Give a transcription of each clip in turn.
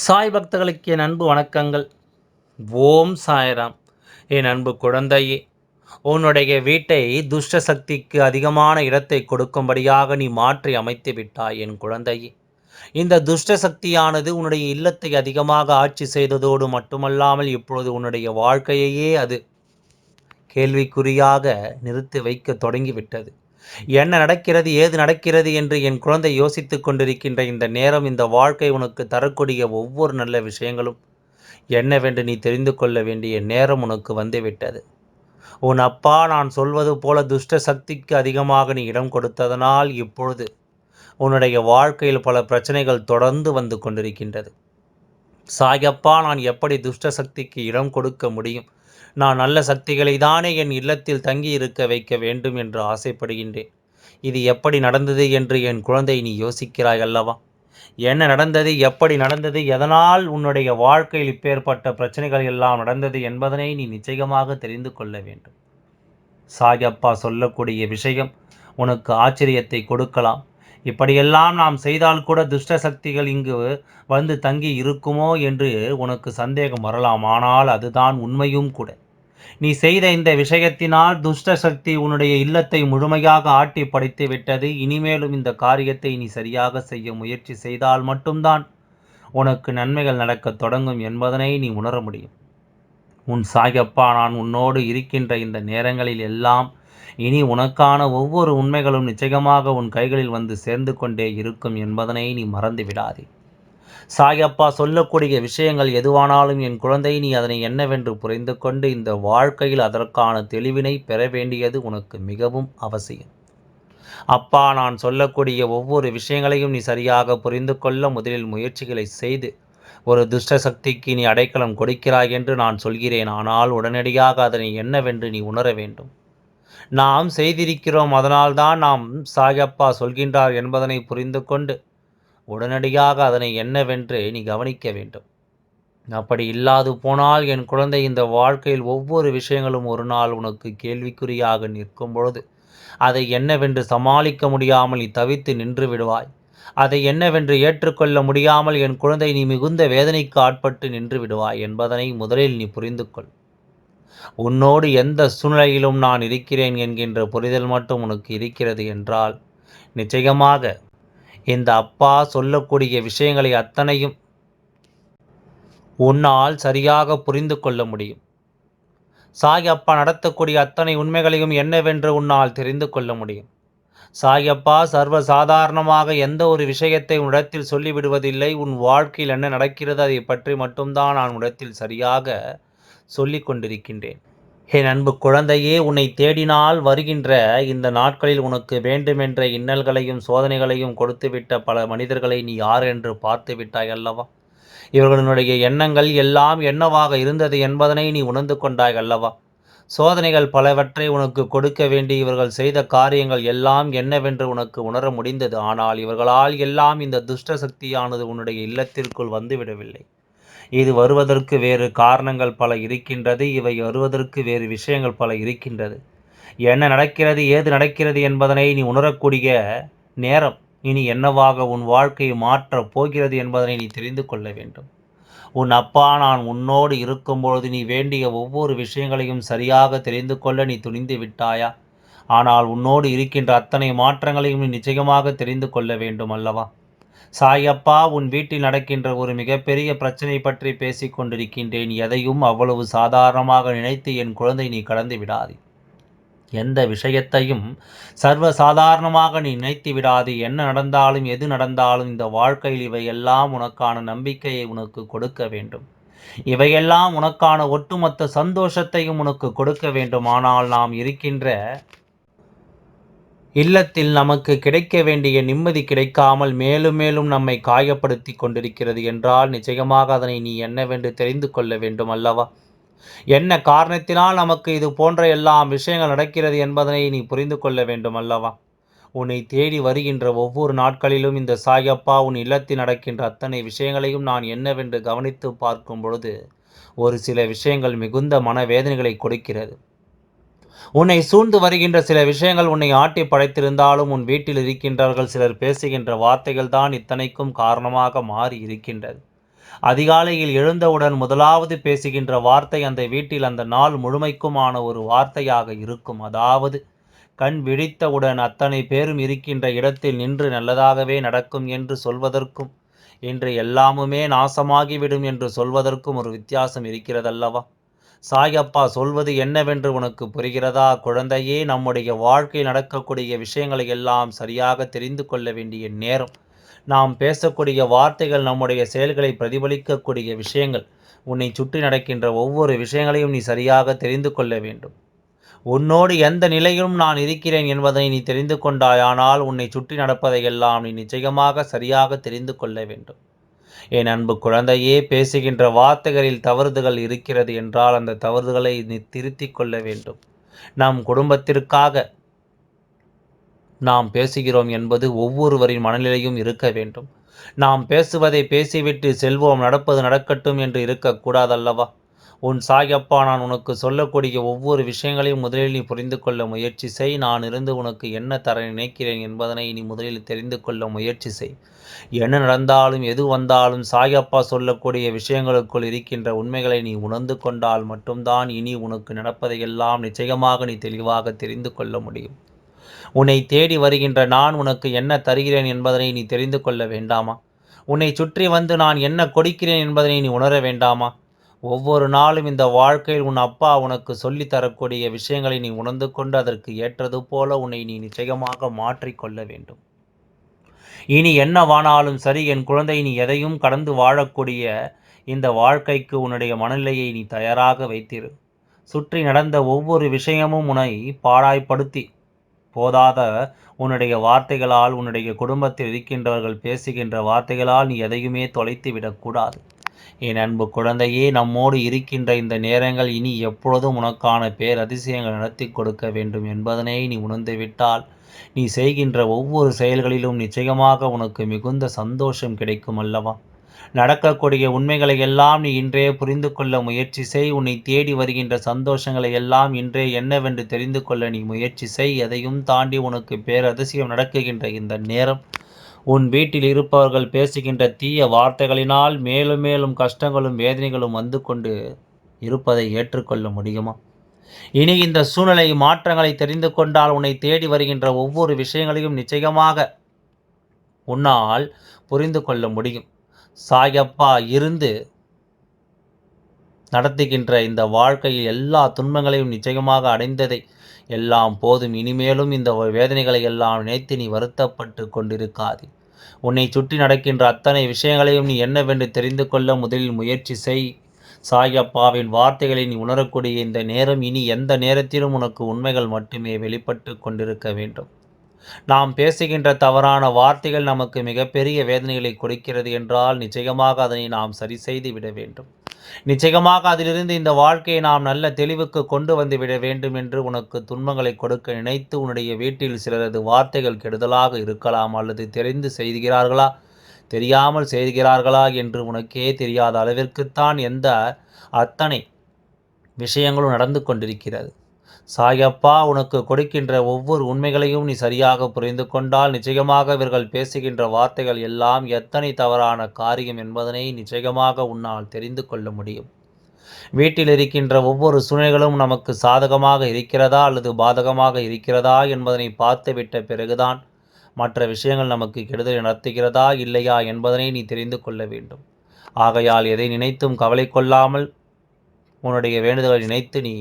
சாய் பக்தர்களுக்கு என் அன்பு வணக்கங்கள். ஓம் சாய்ராம். என் அன்பு குழந்தையே உன்னுடைய வீட்டை துஷ்ட சக்திக்கு அதிகமான இடத்தை கொடுக்கும்படியாக நீ மாற்றி அமைத்து விட்டாய் என் குழந்தையே. இந்த துஷ்ட சக்தியானது உன்னுடைய இல்லத்தை அதிகமாக ஆட்சி செய்ததோடு மட்டுமல்லாமல் இப்பொழுது உன்னுடைய வாழ்க்கையையே அது கேள்விக்குறியாக நிறுத்தி வைக்க தொடங்கிவிட்டது. என்ன நடக்கிறது ஏது நடக்கிறது என்று என் குழந்தை யோசித்து கொண்டிருக்கின்ற இந்த நேரம் இந்த வாழ்க்கை உனக்கு தரக்கூடிய ஒவ்வொரு நல்ல விஷயங்களும் என்னவென்று நீ தெரிந்து கொள்ள வேண்டிய நேரம் உனக்கு வந்துவிட்டது. உன் அப்பா நான் சொல்வது போல துஷ்ட சக்திக்கு அதிகமாக நீ இடம் கொடுத்ததனால் இப்பொழுது உன்னுடைய வாழ்க்கையில் பல பிரச்சனைகள் தொடர்ந்து வந்து கொண்டிருக்கின்றது. சாயப்பா நான் எப்படி துஷ்ட சக்திக்கு இடம் கொடுக்க முடியும்? நான் நல்ல சக்திகளை தானே என் இல்லத்தில் தங்கி இருக்க வைக்க வேண்டும் என்று ஆசைப்படுகின்றேன். இது எப்படி நடந்தது என்று என் குழந்தை நீ யோசிக்கிறாய் அல்லவா? என்ன நடந்தது எப்படி நடந்தது எதனால் உன்னுடைய வாழ்க்கையில் இப்பேற்பட்ட பிரச்சனைகள் எல்லாம் நடந்தது என்பதனை நீ நிச்சயமாக தெரிந்து கொள்ள வேண்டும். சாயப்பா சொல்லக்கூடிய விஷயம் உனக்கு ஆச்சரியத்தை கொடுக்கலாம். இப்படியெல்லாம் நாம் செய்தால் கூட துஷ்ட சக்திகள் இங்கு வந்து தங்கி இருக்குமோ என்று உனக்கு சந்தேகம் வரலாம். ஆனால் அதுதான் உண்மையும் கூட. நீ செய்த இந்த விஷயத்தினால் துஷ்ட சக்தி உன்னுடைய இல்லத்தை முழுமையாக ஆட்டி படைத்து விட்டது. இனிமேலும் இந்த காரியத்தை நீ சரியாக செய்ய முயற்சி செய்தால் மட்டும்தான் உனக்கு நன்மைகள் நடக்கத் தொடங்கும் என்பதனை நீ உணர முடியும். உன் சாயப்பா நான் உன்னோடு இருக்கின்ற இந்த நேரங்களில் எல்லாம் இனி உனக்கான ஒவ்வொரு உண்மைகளும் நிச்சயமாக உன் கைகளில் வந்து சேர்ந்து கொண்டே இருக்கும் என்பதனை நீ மறந்து விடாதே. சாயப்பா சொல்லக்கூடிய விஷயங்கள் எதுவானாலும் என் குழந்தை நீ அதனை என்னவென்று புரிந்து கொண்டு இந்த வாழ்க்கையில் அதற்கான தெளிவினை பெற வேண்டியது உனக்கு மிகவும் அவசியம். அப்பா நான் சொல்லக்கூடிய ஒவ்வொரு விஷயங்களையும் நீ சரியாக புரிந்து கொள்ள முதலில் முயற்சிகளை செய்து ஒரு துஷ்ட சக்திக்கு நீ அடைக்கலம் கொடுக்கிறாய் என்று நான் சொல்கிறேன். ஆனால் உடனடியாக அதனை என்னவென்று நீ உணர வேண்டும். நாம் செய்திருக்கிறோம் அதனால்தான் நாம் சாயப்பா சொல்கின்றார் என்பதனை புரிந்து கொண்டு உடனடியாக அதனை என்னவென்று நீ கவனிக்க வேண்டும். அப்படி இல்லாது போனால் என் குழந்தை இந்த வாழ்க்கையில் ஒவ்வொரு விஷயங்களும் ஒரு நாள் உனக்கு கேள்விக்குறியாக நிற்கும் பொழுது அதை என்னவென்று சமாளிக்க முடியாமல் நீ தவித்து நின்று விடுவாய். அதை என்னவென்று ஏற்றுக்கொள்ள முடியாமல் என் குழந்தை நீ மிகுந்த வேதனைக்கு ஆட்பட்டு நின்று விடுவாய் என்பதனை முதலில் நீ புரிந்து கொள். உன்னோடு எந்த சூழ்நிலையிலும் நான் இருக்கிறேன் என்கின்ற புரிதல் மட்டும் உனக்கு இருக்கிறது என்றால் நிச்சயமாக இந்த அப்பா சொல்லக்கூடிய விஷயங்களை அத்தனையும் உன்னால் சரியாக புரிந்து கொள்ள முடியும். சாய் அப்பா நடத்தக்கூடிய அத்தனை உண்மைகளையும் என்னவென்று உன்னால் தெரிந்து கொள்ள முடியும். சாயப்பா சர்வ சாதாரணமாக எந்த ஒரு விஷயத்தை உன்னிடத்தில் சொல்லிவிடுவதில்லை. உன் வாழ்க்கையில் என்ன நடக்கிறது அதை பற்றி மட்டும்தான் நான் உன்னிடத்தில் சரியாக சொல்லி கொண்டிருக்கின்றேன் என் அன்பு குழந்தையே உன்னை தேடினால் வருகின்ற இந்த நாட்களில் உனக்கு வேண்டுமென்ற இன்னல்களையும் சோதனைகளையும் கொடுத்துவிட்ட பல மனிதர்களை நீ யார் என்று பார்த்து விட்டாய் அல்லவா? இவர்களுடைய எண்ணங்கள் எல்லாம் என்னவாக இருந்தது என்பதனை நீ உணர்ந்து கொண்டாய் அல்லவா? சோதனைகள் பலவற்றை உனக்கு கொடுக்க வேண்டி இவர்கள் செய்த காரியங்கள் எல்லாம் என்னவென்று உனக்கு உணர முடிந்தது. ஆனால் இவர்களால் எல்லாம் இந்த துஷ்ட சக்தியானது உன்னுடைய இல்லத்திற்குள் வந்துவிடவில்லை. இது வருவதற்கு வேறு காரணங்கள் பல இருக்கின்றது இவை வருவதற்கு வேறு விஷயங்கள் பல இருக்கின்றது. என்ன நடக்கிறது ஏது நடக்கிறது என்பதனை நீ உணரக்கூடிய நேரம் இனி என்னவாக உன் வாழ்க்கையை மாற்றப் போகிறது என்பதனை நீ தெரிந்து கொள்ள வேண்டும். உன் அப்பா நான் உன்னோடு இருக்கும்பொழுது நீ வேண்டிய ஒவ்வொரு விஷயங்களையும் சரியாக தெரிந்து கொள்ள நீ துணிந்து விட்டாயா? ஆனால் உன்னோடு இருக்கின்ற அத்தனை மாற்றங்களையும் நீ நிச்சயமாக தெரிந்து கொள்ள வேண்டும் அல்லவா? சாயப்பா உன் வீட்டில் நடக்கின்ற ஒரு மிகப்பெரிய பிரச்சனை பற்றி பேசிக் கொண்டிருக்கின்றேன். எதையும் அவ்வளவு சாதாரணமாக நினைத்து என் குழந்தை நீ கடந்து விடாது. எந்த விஷயத்தையும் சர்வ சாதாரணமாக நீ நினைத்து விடாது. என்ன நடந்தாலும் எது நடந்தாலும் இந்த வாழ்க்கையில் இவையெல்லாம் உனக்கான நம்பிக்கையை உனக்கு கொடுக்க வேண்டும். இவையெல்லாம் உனக்கான ஒட்டுமொத்த சந்தோஷத்தையும் உனக்கு கொடுக்க வேண்டும். ஆனால் நாம் இருக்கின்ற இல்லத்தில் நமக்கு கிடைக்க வேண்டிய நிம்மதி கிடைக்காமல் மேலும் மேலும் நம்மை காயப்படுத்தி கொண்டிருக்கிறது என்றால் நிச்சயமாக அதனை நீ என்னவென்று தெரிந்து கொள்ள வேண்டும் அல்லவா? என்ன காரணத்தினால் நமக்கு இது போன்ற எல்லாம் விஷயங்கள் நடக்கிறது என்பதனை நீ புரிந்து கொள்ள வேண்டும் அல்லவா? உன்னை தேடி வருகின்ற ஒவ்வொரு நாட்களிலும் இந்த சாயப்பா உன் இல்லத்தில் நடக்கின்ற அத்தனை விஷயங்களையும் நான் என்னவென்று கவனித்து பார்க்கும் பொழுது ஒரு சில விஷயங்கள் மிகுந்த மனவேதனைகளை கொடுக்கிறது. உன்னை சூழ்ந்து வருகின்ற சில விஷயங்கள் உன்னை ஆட்டி படைத்திருந்தாலும் உன் வீட்டில் இருக்கின்றவர்கள் சிலர் பேசுகின்ற வார்த்தைகள் தான் இத்தனைக்கும் காரணமாக மாறி இருக்கின்றது. அதிகாலையில் எழுந்தவுடன் முதலாவது பேசுகின்ற வார்த்தை அந்த வீட்டில் அந்த நாள் முழுமைக்குமான ஒரு வார்த்தையாக இருக்கும். அதாவது கண் விழித்தவுடன் அத்தனை பேரும் இருக்கின்ற இடத்தில் நின்று நல்லதாகவே நடக்கும் என்று சொல்வதற்கும் இன்று எல்லாமுமே நாசமாகிவிடும் என்று சொல்வதற்கும் ஒரு வித்தியாசம் இருக்கிறதல்லவா? சாயப்பா சொல்வது என்னவென்று உனக்கு புரிகிறதா? குழந்தையே நம்முடைய வாழ்க்கையில் நடக்கக்கூடிய விஷயங்களை எல்லாம் சரியாக தெரிந்து கொள்ள வேண்டிய நேரம். நாம் பேசக்கூடிய வார்த்தைகள் நம்முடைய செயல்களை பிரதிபலிக்கக்கூடிய விஷயங்கள். உன்னை சுற்றி நடக்கின்ற ஒவ்வொரு விஷயங்களையும் நீ சரியாக தெரிந்து கொள்ள வேண்டும். உன்னோடு எந்த நிலையிலும் நான் இருக்கிறேன் என்பதை நீ தெரிந்து கொண்டாயானால் உன்னை சுற்றி நடப்பதையெல்லாம் நீ நிச்சயமாக சரியாக தெரிந்து கொள்ள வேண்டும். என் அன்பு குழந்தையே பேசுகின்ற வார்த்தைகளில் தவறுதுகள் இருக்கிறது என்றால் அந்த தவறுகளை நீ திருத்திக் கொள்ள வேண்டும். நம் குடும்பத்திற்காக நாம் பேசுகிறோம் என்பது ஒவ்வொருவரின் மனநிலையும் இருக்க வேண்டும். நாம் பேசுவதை பேசிவிட்டு செல்வோம் நடப்பது நடக்கட்டும் என்று இருக்கக்கூடாதல்லவா? உன் சாயப்பா நான் உனக்கு சொல்லக்கூடிய ஒவ்வொரு விஷயங்களையும் முதலில் நீ புரிந்து கொள்ள முயற்சி செய். நான் இருந்து உனக்கு என்ன தர நினைக்கிறேன் என்பதனை நீ முதலில் தெரிந்து கொள்ள முயற்சி செய். என்ன நடந்தாலும் எது வந்தாலும் சாயப்பா சொல்லக்கூடிய விஷயங்களுக்குள் இருக்கின்ற உண்மைகளை நீ உணர்ந்து கொண்டால் மட்டும்தான் இனி உனக்கு நடப்பதையெல்லாம் நிச்சயமாக நீ தெளிவாக தெரிந்து கொள்ள முடியும். உன்னை தேடி வருகின்ற நான் உனக்கு என்ன தருகிறேன் என்பதனை நீ தெரிந்து கொள்ள வேண்டாமா? உன்னை சுற்றி வந்து நான் என்ன கொடுக்கிறேன் என்பதனை நீ உணர வேண்டாமா? ஒவ்வொரு நாளும் இந்த வாழ்க்கையில் உன் அப்பா உனக்கு சொல்லி தரக்கூடிய விஷயங்களை நீ உணர்ந்து கொண்டு அதற்கு ஏற்றது போல உன்னை நீ நிச்சயமாக மாற்றிக்கொள்ள வேண்டும். இனி என்னவானாலும் சரி என் குழந்தை நீ எதையும் கடந்து வாழக்கூடிய இந்த வாழ்க்கைக்கு உன்னுடைய மனநிலையை நீ தயாராக வைத்திரு. சுற்றி நடந்த ஒவ்வொரு விஷயமும் உன்னை பாழாய்ப்படுத்தி போதாத உன்னுடைய வார்த்தைகளால் உன்னுடைய குடும்பத்தில் இருக்கின்றவர்கள் பேசுகின்ற வார்த்தைகளால் நீ எதையுமே தொலைத்து விடக்கூடாது என் அன்பு குழந்தையே நம்மோடு இருக்கின்ற இந்த நேரங்கள் இனி எப்பொழுதும் உனக்கான பேர் அதிசயங்கள் நடத்தி கொடுக்க வேண்டும் என்பதனை நீ உணர்ந்துவிட்டால் நீ செய்கின்ற ஒவ்வொரு செயல்களிலும் நிச்சயமாக உனக்கு மிகுந்த சந்தோஷம் கிடைக்கும் அல்லவா? நடக்கக்கூடிய உண்மைகளை எல்லாம் நீ இன்றே புரிந்து கொள்ள முயற்சி செய். உன்னை தேடி வருகின்ற சந்தோஷங்களை எல்லாம் இன்றே என்னவென்று தெரிந்து கொள்ள நீ முயற்சி செய். எதையும் தாண்டி உனக்கு பேரதிசயம் நடக்குகின்ற இந்த நேரம் உன் வீட்டில் இருப்பவர்கள் பேசுகின்ற தீய வார்த்தைகளினால் மேலும் மேலும் கஷ்டங்களும் வேதனைகளும் வந்து கொண்டு இருப்பதை ஏற்றுக்கொள்ள முடியுமா? இனி இந்த சூழ்நிலை மாற்றங்களை தெரிந்து கொண்டால் உன்னை தேடி வருகின்ற ஒவ்வொரு விஷயங்களையும் நிச்சயமாக உன்னால் புரிந்து கொள்ள முடியும். சாயப்பா இருந்து நடத்துகின்ற இந்த வாழ்க்கையில் எல்லா துன்பங்களையும் நிச்சயமாக அடைந்ததை எல்லாம் போதும். இனிமேலும் இந்த வேதனைகளை எல்லாம் நினைத்து நீ வருத்தப்பட்டு கொண்டிருக்காது. உன்னை சுற்றி நடக்கின்ற அத்தனை விஷயங்களையும் நீ என்னவென்று தெரிந்து கொள்ள முதலில் முயற்சி செய். சாயப்பாவின் வார்த்தைகளை நீ உணரக்கூடிய இந்த நேரம் இனி எந்த நேரத்திலும் உனக்கு உண்மைகள் மட்டுமே வெளிப்பட்டு கொண்டிருக்க வேண்டும். நாம் பேசுகின்ற தவறான வார்த்தைகள் நமக்கு மிகப்பெரிய வேதனைகளை கொடுக்கிறது என்றால் நிச்சயமாக அதனை நாம் சரி செய்து விட வேண்டும். நிச்சயமாக அதிலிருந்து இந்த வாழ்க்கையை நாம் நல்ல தெளிவுக்கு கொண்டு வந்து விட வேண்டும் என்று உனக்கு துன்பங்களை கொடுக்க நினைத்து உன்னுடைய வீட்டில் சிலரது வார்த்தைகள் கெடுதலாக இருக்கலாம் அல்லது தெரிந்து செய்கிறார்களா? தெரியாமல் செய்கிறார்களா என்று உனக்கே தெரியாத அளவிற்குத்தான் எந்த அத்தனை விஷயங்களும் நடந்து கொண்டிருக்கிறது. சாயப்பா உனக்கு கொடுக்கின்ற ஒவ்வொரு உண்மைகளையும் நீ சரியாக புரிந்து கொண்டால் நிச்சயமாக இவர்கள் பேசுகின்ற வார்த்தைகள் எல்லாம் எத்தனை தவறான காரியம் என்பதனை நிச்சயமாக உன்னால் தெரிந்து கொள்ள முடியும். வீட்டில் இருக்கின்ற ஒவ்வொரு சூழ்நிலைகளும் நமக்கு சாதகமாக இருக்கிறதா அல்லது பாதகமாக இருக்கிறதா என்பதனை பார்த்துவிட்ட பிறகுதான் மற்ற விஷயங்கள் நமக்கு கெடுதல் நடத்துகிறதா இல்லையா என்பதனை நீ தெரிந்து கொள்ள வேண்டும். ஆகையால் எதை நினைத்தும் கவலை கொள்ளாமல் உன்னுடைய வேண்டுதலை நினைத்து நீ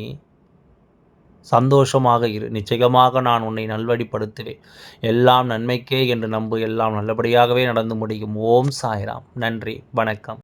சந்தோஷமாக இரு. நிச்சயமாக நான் உன்னை நல்வழிப்படுத்துவேன். எல்லாம் நன்மைக்கே என்று நம்பு. எல்லாம் நல்லபடியாகவே நடந்து முடியும். ஓம் சாய்ராம். நன்றி. வணக்கம்.